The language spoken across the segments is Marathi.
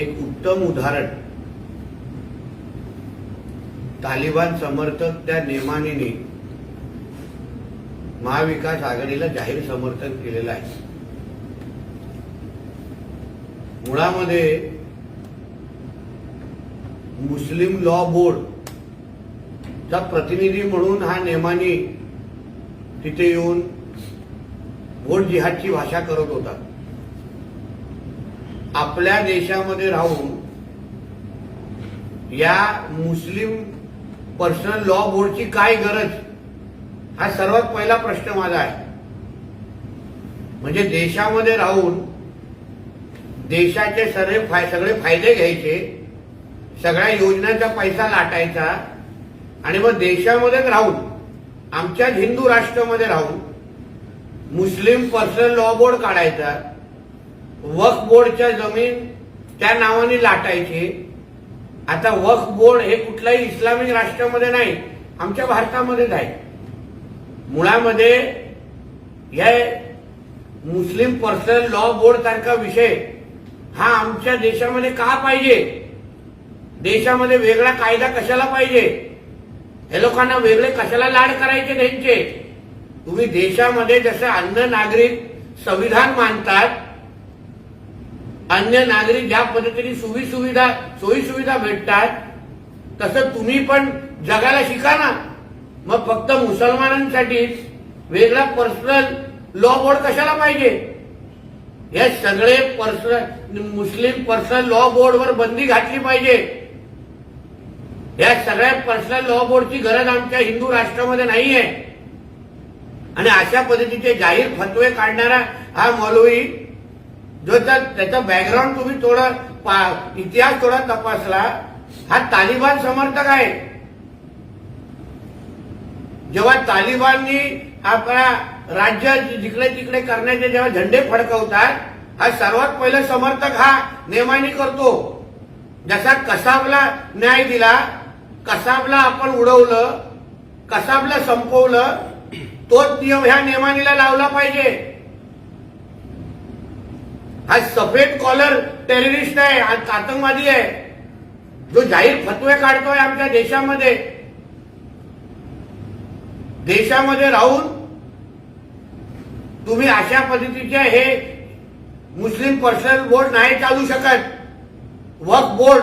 एक उत्तम उदाहरण. तालिबान समर्थक त्या नेमानीने महाविकास आघाडीला जाहीर समर्थन केलेलं आहे. मुळामध्ये मुस्लिम लॉ बोर्ड चा प्रतिनिधी म्हणून हा नेमानी तिथे येऊन वोट जिहादची भाषा करत होता. आपल्या देशामध्ये राहून या मुस्लिम पर्सनल लॉ बोर्डची काय गरज? हा सर्वात पहिला प्रश्न माझा आहे. म्हणजे देशामध्ये राहून देशाचे सर्व फाय सगळे फायदे घ्यायचे सगळ्या योजनांचा पैसा लाटायचा आणि मग देशामध्येच राहून आमच्याच हिंदू राष्ट्रामध्ये राहून मुस्लिम पर्सनल लॉ बोर्ड काढायचा. वक्फ बोर्डच्या जमीन त्या नावाने लाटायची. आता वक्फ बोर्ड हे कुठल्याही इस्लामिक राष्ट्रामध्ये नाही आमच्या भारतामध्येच आहे मुळामध्ये या मुस्लिम पर्सनल लॉ बोर्ड सारखा विषय हा आमच्या देशामध्ये का पाहिजे? देशामध्ये वेगळा कायदा कशाला पाहिजे? हे लोकांना वेगळे कशाला लाड करायचे त्यांचे? तुम्ही देशामध्ये जसं अन्य नागरिक संविधान मानतात अन्य नागरिक ज्या पद्धतीने सुवी सुविधा सोयी सुविधा भेटतात तसं तुम्ही पण जगाला शिका ना. मग फक्त मुसलमानांसाठीच वेगळा पर्सनल लॉ बोर्ड कशाला पाहिजे? हे सगळे पर्सनल मुस्लिम पर्सनल लॉ बोर्डवर बंदी घातली पाहिजे. या सगळ्या पर्सनल लॉ बोर्डची गरज आमच्या हिंदू राष्ट्रामध्ये नाहीये. आणि अशा पद्धतीचे जाहीर फतवे काढणारा हा मौलवी जो त्याचा बॅकग्राऊंड तुम्ही थोडं पा- इतिहास थोडा तपासला हा तालिबान समर्थक आहे. जेव्हा तालिबाननी आपल्या राज्य जिकडे तिकडे करण्याचे जेव्हा झेंडे फडकवतात हा सर्वात पहिला समर्थक हा नेमानी करतो. जसा कसाबला न्याय दिला कसाबला आपण उडवलं कसाबला संपवलं तोच नियम ह्या नेमानीला लावला पाहिजे. हा सफेद कॉलर टेररिस्ट आहे आतंकवादी आहे. जो जाहीर फतवे काढतोय आमच्या देशामध्ये. देशामध्ये राहून तुम्ही अशा पद्धतीचे हे मुस्लिम पर्सनल बोर्ड नाही चालू शकत. वक्फ बोर्ड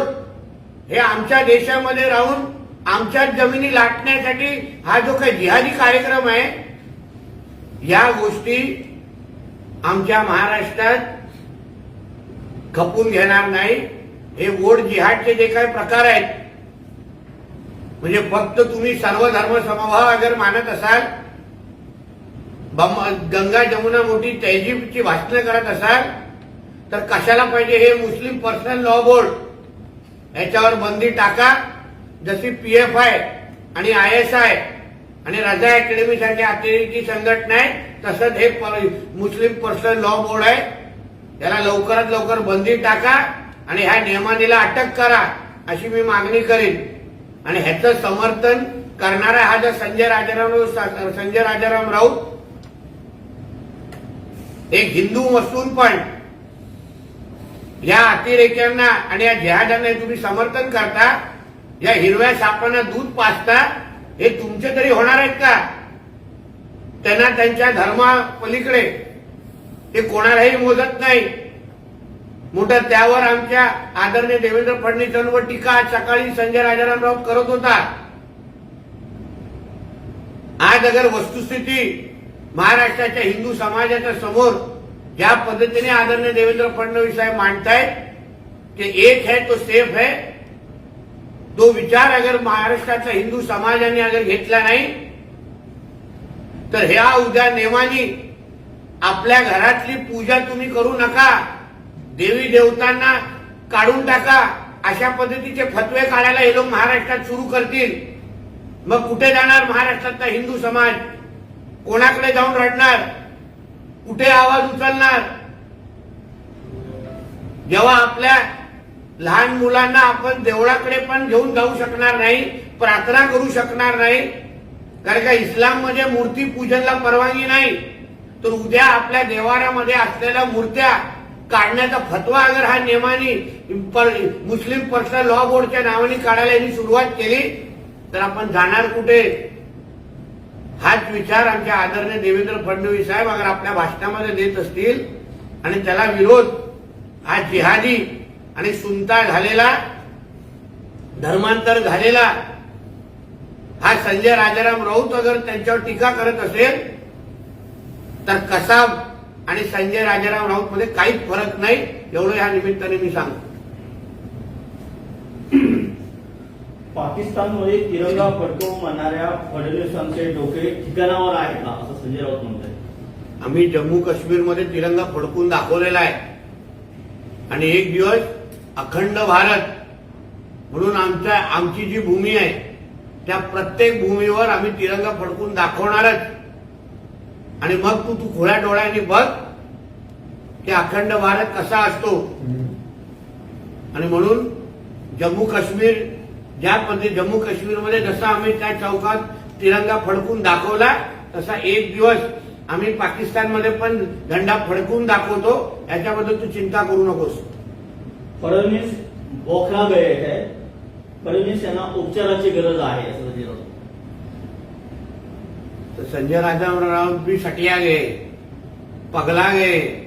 हे आमच्या देशामध्ये राहून आमच्या जमिनी लाटण्यासाठी हा जो काही जिहादी कार्यक्रम आहे या गोष्टी आमच्या महाराष्ट्रात खपून घेणार नाही. हे वोट जिहाडचे जे काही प्रकार आहेत म्हणजे फक्त तुम्ही सर्व धर्म समभाव अगर मानत असाल गंगा जमुना मोठी तहजीबची भाषणं करत असाल तर कशाला पाहिजे हे मुस्लिम पर्सनल लॉ बोर्ड? याच्यावर बंदी टाका. जशी पीएफ आय आणि आय एस आय आणि रजा अकॅडमी सारखी अतिरेकी संघटना आहे तसंच हे पर- मुस्लिम पर्सनल लॉ बोर्ड आहे. याला लवकरात लवकर बंदी टाका आणि ह्या नियमानीला अटक करा अशी मी मागणी करेन. आणि ह्याचं समर्थन करणारा हा जो संजय राजाराम संजय राजाराम राऊत एक हिंदू असून पण या अतिरेक्यांना आणि या जिहादांना तुम्ही समर्थन करता या हिरव्या सापांना दूध पाचता हे तुमचे तरी होणार आहेत का? त्यांना त्यांच्या धर्मा पलीकडे ते कोणालाही मोजत नाही. मोठं त्यावर आमच्या आदरणीय देवेंद्र फडणवीसांवर टीका आज सकाळी संजय राजाराम राऊत करत होता. आज अगर वस्तुस्थिती महाराष्ट्राच्या हिंदू समाजाच्या समोर ज्या पद्धतीने आदरणीय देवेंद्र फडणवीस साहेब मांडतायत की एक है तो सेफ है. तो विचार अगर महाराष्ट्राच्या हिंदू समाजाने अगर घेतला नाही तर ह्या उद्या नेमानी आपल्या घरातली पूजा तुम्ही करू नका. देवी देवतांना काढून टाका. अशा पद्धतीचे फतवे काढायला हे लोक महाराष्ट्रात सुरू करतील. मग कुठे जाणार महाराष्ट्रातला हिंदू समाज? कोणाकडे जाऊन रडणार? कुठे आवाज उचलणार? जेव्हा आपल्या लहान मुलांना आपण देवळाकडे पण घेऊन जाऊ शकणार नाही प्रार्थना करू शकणार नाही कारण का इस्लाममध्ये मूर्ती पूजनला परवानगी नाही. तर उद्या आपल्या देवाऱ्यामध्ये असलेल्या मूर्त्या काढण्याचा फतवा अगर हा नियमाने पर- मुस्लिम पर्सनल लॉ बोर्डच्या नावाने काढायला यांनी सुरुवात केली तर आपण जाणार कुठे? हाच विचार आमच्या आदरणीय देवेंद्र फडणवीस साहेब अगर आपल्या भाषणामध्ये देत असतील आणि त्याला विरोध हा जिहादी आणि सुनता झालेला धर्मांतर झालेला हा संजय राजाराम राऊत अगर त्यांच्यावर टीका करत असेल तर कसाब आणि संजय राजाराम राऊत मध्ये काहीच फरक नाही एवढं या निमित्ताने मी सांगतो. पाकिस्तानमध्ये तिरंगा फडकवून म्हणणाऱ्या फडणवीसांचे डोके ठिकाणावर आहे का असं संजय राऊत म्हणतात आम्ही जम्मू काश्मीरमध्ये तिरंगा फडकून दाखवलेला आहे. आणि एक दिवस अखंड भारत म्हणून आमच्या आमची जी भूमी आहे त्या प्रत्येक भूमीवर आम्ही तिरंगा फडकून दाखवणारच. आणि मग तू तू खुल्या डोळ्याने बघ की अखंड भारत कसा असतो. आणि म्हणून जम्मू काश्मीर ज्या पद्धती जम्मू काश्मीरमध्ये जसा आम्ही त्या चौकात तिरंगा फडकून दाखवला तसा एक दिवस आम्ही पाकिस्तानमध्ये पण झेंडा फडकून दाखवतो. याच्याबद्दल तू चिंता करू नकोस. फडणवीस बोखला गए फडणवीस यांना उपचाराची गरज आहे असं तो संजय राजाराम भी सटिया गए पगला गए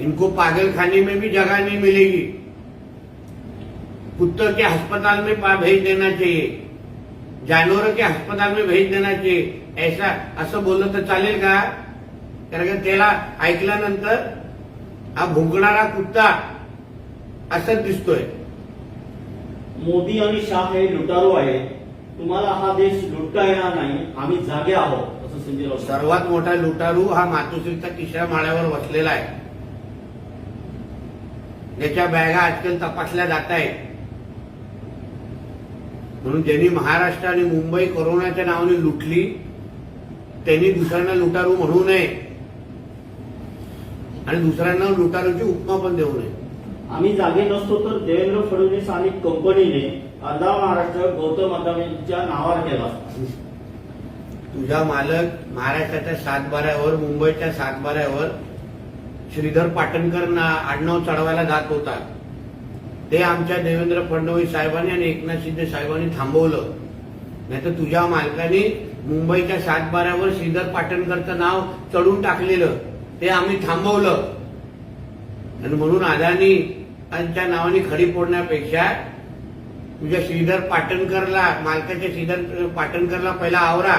इनको पागल खाने में भी जगह नहीं मिलेगी. कुत्तों के अस्पताल में पा- भेज देना चाहिए. जानवरों के अस्पताल में भेज देना चाहिए. ऐसा असं बोललं तर चालेल का? कारण का त्याला ऐकल्यानंतर हा भुंकणारा कुत्ता असंच दिसतोय. मोदी आणि शाह हे लुटारो आहेत. तुम्हाला हा देश लुटता येणार नाही. आम्ही जागे आहोत असं संजय राऊत. सर्वात मोठा लुटारू हा मातोश्रीच्या तिसऱ्या माळ्यावर बसलेला आहे. ज्याच्या बॅगा आजकाल तपासल्या जात आहेत. म्हणून ज्यांनी महाराष्ट्र आणि मुंबई कोरोनाच्या नावाने लुटली त्यांनी दुसऱ्यांना लुटारू म्हणू नये. आणि दुसऱ्यांना लुटारूची उपमा पण देऊ नये. आम्ही जागे नसतो तर देवेंद्र फडणवीस आणि कंपनीने अर्धा महाराष्ट्र गौतम अदानीच्या नावावर केला. तुझा मालक महाराष्ट्राच्या सातबाऱ्यावर मुंबईच्या सातबाऱ्यावर श्रीधर पाटणकर ना आडनाव चढवायला जात होता. ते आमच्या देवेंद्र फडणवीस साहेबांनी आणि एकनाथ शिंदे साहेबांनी थांबवलं. नाही तर तुझ्या मालकाने मुंबईच्या सातबाऱ्यावर श्रीधर पाटणकरचं नाव चढून टाकलेलं. ते आम्ही थांबवलं. आणि म्हणून अदानी त्यांच्या नावाने खडी फोडण्यापेक्षा तुझ्या श्रीधर पाटणकरला मालकाच्या श्रीधर पाटणकरला पहिला आवरा.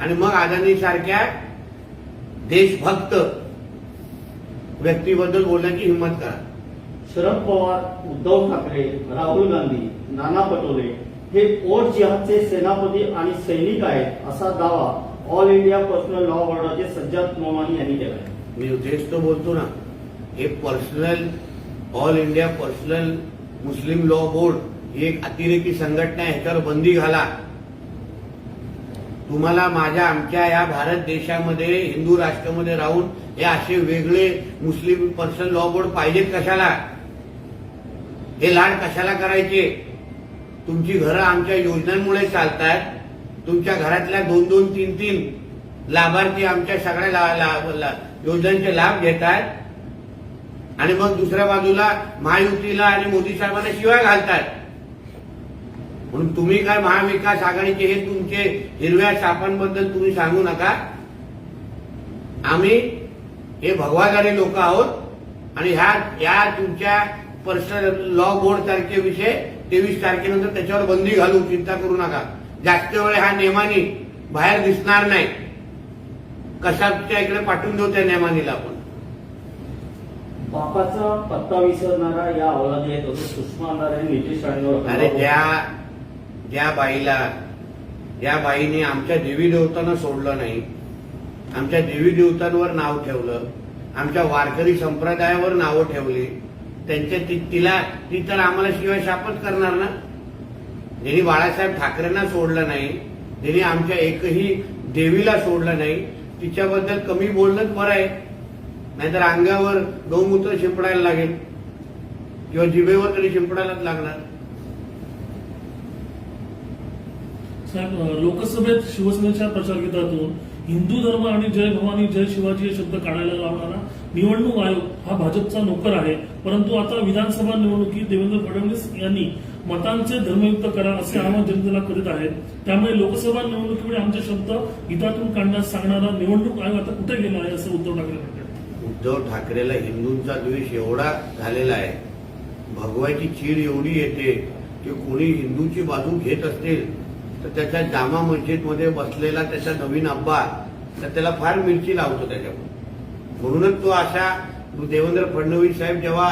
आणि मग अदानी सारख्या देशभक्त व्यक्तीबद्दल बोलण्याची हिंमत करा. शरद पवार उद्धव ठाकरे राहुल गांधी नाना पटोले हे पोट जिहादचे सेनापती आणि सैनिक आहेत असा दावा ऑल इंडिया पर्सनल लॉ बोर्डाचे सज्जाद मोमानी यांनी केला आहे मी तेच तो बोलतो ना हे personal all India personal Muslim law board ही एक अतिरेकी संघटना आहे ह्याच्यावर बंदी घाला. तुम्हाला माझ्या आमच्या या भारत देशामध्ये हिंदू राष्ट्रामध्ये राहून हे असे वेगळे मुस्लिम पर्सनल लॉ बोर्ड पाहिजेत कशाला? हे लाड कशाला करायचे? तुमची घरं आमच्या योजनांमुळे चालतात. तुमच्या घरातल्या दोन दोन तीन तीन लाभार्थी आमच्या सगळ्या ला- ला- ला- योजनांचे लाभ घेत आहेत आणि मग दुसऱ्या बाजूला महायुतीला आणि मोदी साहेबांना शिवाय घालतात. म्हणून तुम्ही काय महाविकास आघाडीचे हे तुमचे हिरव्या सापांबद्दल तुम्ही सांगू नका. आम्ही हे भगवादारी लोक आहोत आणि ह्या या तुमच्या पर्सनल लॉ बोर्ड सारखे विषय तेवीस तारखेनंतर त्याच्यावर बंदी घालू चिंता करू नका. जास्त वेळ ह्या नियमाने बाहेर दिसणार नाही. कशाच्या इकडे पाठवून देऊ त्या नियमानीला आपण? बापाचा पत्ता विसरणारा या अवलादी आहेत असं सुषमा नितेश राणेवर अरे ज्या ज्या बाईला ज्या बाईने आमच्या देवी देवतांना सोडलं नाही. आमच्या देवी देवतांवर नाव ठेवलं. आमच्या वारकरी संप्रदायावर नावं ठेवली. त्यांच्या ती- तिला ती तर आम्हाला शिवाय शापच करणार ना? ज्यांनी बाळासाहेब ठाकरेंना सोडलं नाही ज्यांनी आमच्या एकही देवीला सोडलं नाही तिच्याबद्दल कमी बोलणंच बरं आहे. नाहीतर अंगावर गौमूत्र शिंपडायला लागेल. किंवा जिभेवर तरी शिंपडायलाच लागणार. साहेब लोकसभेत शिवसेनेच्या प्रचारगीतातून हिंदू धर्म आणि जय भवानी जय शिवाजी हे शब्द काढायला लावणारा निवडणूक आयोग हा भाजपचा नोकर आहे. परंतु आता विधानसभा निवडणुकीत देवेंद्र फडणवीस यांनी मतांचे धर्मयुक्त करा असे आवाहन जनतेला करीत आहेत. त्यामुळे लोकसभा निवडणुकीमुळे आमचे शब्द हितातून काढण्यास सांगणारा निवडणूक आयोग आता कुठे गेला आहे असं उद्धव ठाकरे म्हणतात. उद्धव ठाकरेला हिंदूंचा द्वेष एवढा झालेला आहे. भगवायची चीड एवढी येते की कोणी हिंदूची बाजू घेत असतील तर त्याच्या जामा मस्जिदमध्ये बसलेला त्याचा नवीन अब्बा तर त्याला फार मिरची लावतो त्याच्यामध्ये म्हणूनच तो अशा देवेंद्र फडणवीस साहेब जेव्हा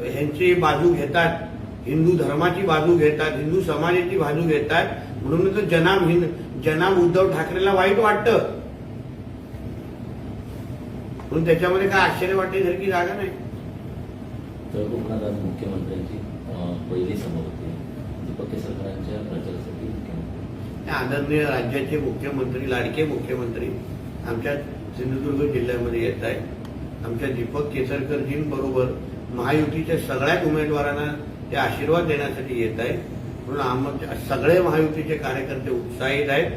ह्यांची बाजू घेतात हिंदू धर्माची बाजू घेतात हिंदू समाजाची बाजू घेतात म्हणून तर जनाब हिंद जनाब उद्धव ठाकरेला वाईट वाटतं. म्हणून त्याच्यामध्ये काय आश्चर्य वाटण्यासारखी जागा नाही. तर कोकणात आज मुख्यमंत्र्यांची पहिली सभा होती. दीपक केसरकरांच्या प्रचार आदरणीय राज्याचे मुख्यमंत्री लाडके मुख्यमंत्री आमच्या सिंधुदुर्ग जिल्ह्यामध्ये येत आहेत. आमच्या दीपक केसरकरजींबरोबर महायुतीच्या सगळ्याच उमेदवारांना ते आशीर्वाद देण्यासाठी येत आहेत. म्हणून आमच्या सगळे महायुतीचे कार्यकर्ते उत्साहित आहेत.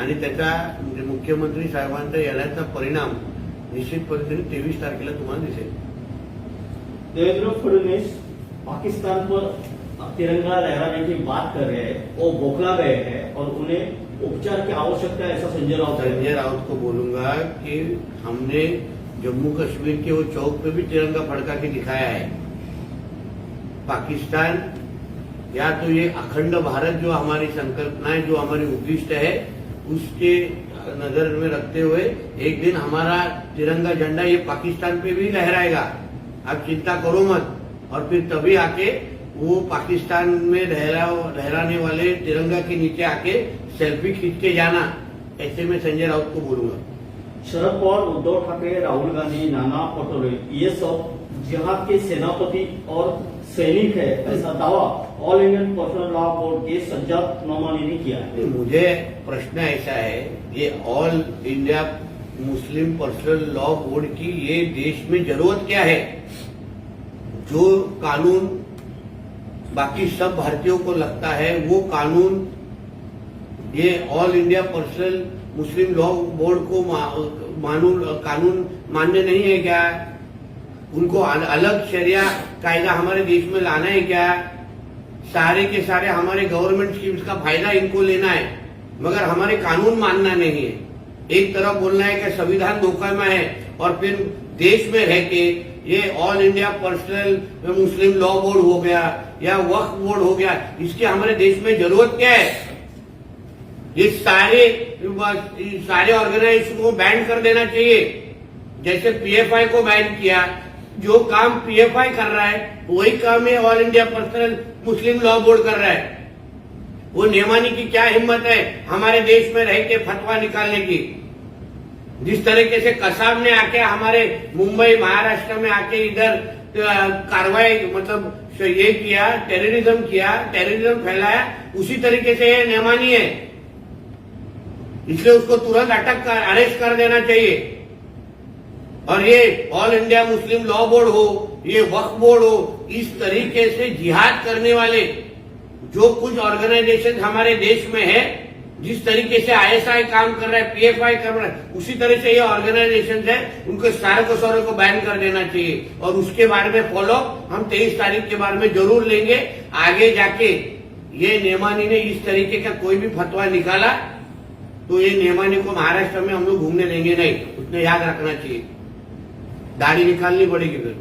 आणि त्याचा म्हणजे मुख्यमंत्री साहेबांचा येण्याचा परिणाम निश्चित पद्धतीने तेवीस तारखेला तुम्हाला दिसेल. देवेंद्र फडणवीस पाकिस्तानवर तिरंगा लहराने की बात कर रहे हैं, वो बोखला गए हैं और उन्हें उपचार की आवश्यकता है, ऐसा संजय राउत संजय राउत को बोलूँगा कि हमने जम्मू कश्मीर के वो चौक पे भी तिरंगा फड़का के दिखाया है। पाकिस्तान, या तो ये अखंड भारत जो हमारी संकल्पना है जो हमारी उद्दिष्ट है, उसके नज़र में रखते हुए एक दिन हमारा तिरंगा झंडा ये पाकिस्तान पे भी लहराएगा। आप चिंता करो मत। और फिर तभी आके वो पाकिस्तान में लहरा लहराने वाले तिरंगा के नीचे आके सेल्फी खींच के जाना। ऐसे में संजय राउत को बोलूँगा। शरद पवार उद्धव ठाकरे राहुल गांधी नाना पटोले ये सब जिहाद के सेनापति और सैनिक है। ऐसा दावा all Indian personal law board के सज्जाद नोमानी ने किया है। मुझे प्रश्न ऐसा है ये all India Muslim personal law board की ये देश में ज़रूरत क्या है? जो कानून बाकी सब भारतीयों को लगता है वो कानून, ये all India personal Muslim law board को मानून कानून मान्य नहीं है क्या? उनको अलग शरिया, कायदा हमारे देश में लाना है क्या? सारे के सारे हमारे गवर्नमेंट स्कीम्स का फ़ायदा इनको लेना है, मगर हमारे कानून मानना नहीं है। एक तरफ़ बोलना है कि संविधान धोखा में है, और फिर देश में रह के ये all India personal Muslim law board हो गया या वक्फ बोर्ड हो गया, इसकी हमारे देश में ज़रूरत क्या है? ये सारे सारे ऑर्गेनाइजेशन को बैन कर देना चाहिए। जैसे पीएफआई को बैन किया, जो काम पीएफआई कर रहा है, वही काम ये all India personal Muslim law board कर रहा है। वो नियमानी की क्या हिम्मत है हमारे देश में रह के फतवा निकालने की? जिस तरीके से कसाब ने आके हमारे मुंबई, महाराष्ट्र में आके इधर कार्रवाई मतलब ये किया टेररिज्म किया टेररिज्म फैलाया, उसी तरीके से ये नियमानी है। इसलिए उसको तुरंत अटक कर अरेस्ट कर देना चाहिए। और ये all India Muslim law board हो, ये वक्फ बोर्ड हो, इस तरीके से जिहाद करने वाले जो कुछ ऑर्गेनाइजेशन हमारे देश में है जिस तरीके से आईएसआई काम कर रहा है पीएफआई कर रहा है, उसी तरह से ये ऑर्गेनाइजेशन है, उनको सारे को सारे को बैन कर देना चाहिए। और उसके बारे में फॉलो हम तेईस तारीख के बारे में ज़रूर लेंगे। आगे जाके ये नेमानी ने इस तरीके का कोई भी फतवा निकाला तो ये नेमानी को महाराष्ट्र में हम लोग घूमने लेंगे नहीं उसने याद रखना चाहिए। दाढ़ी निकालनी पड़ेगी फिर।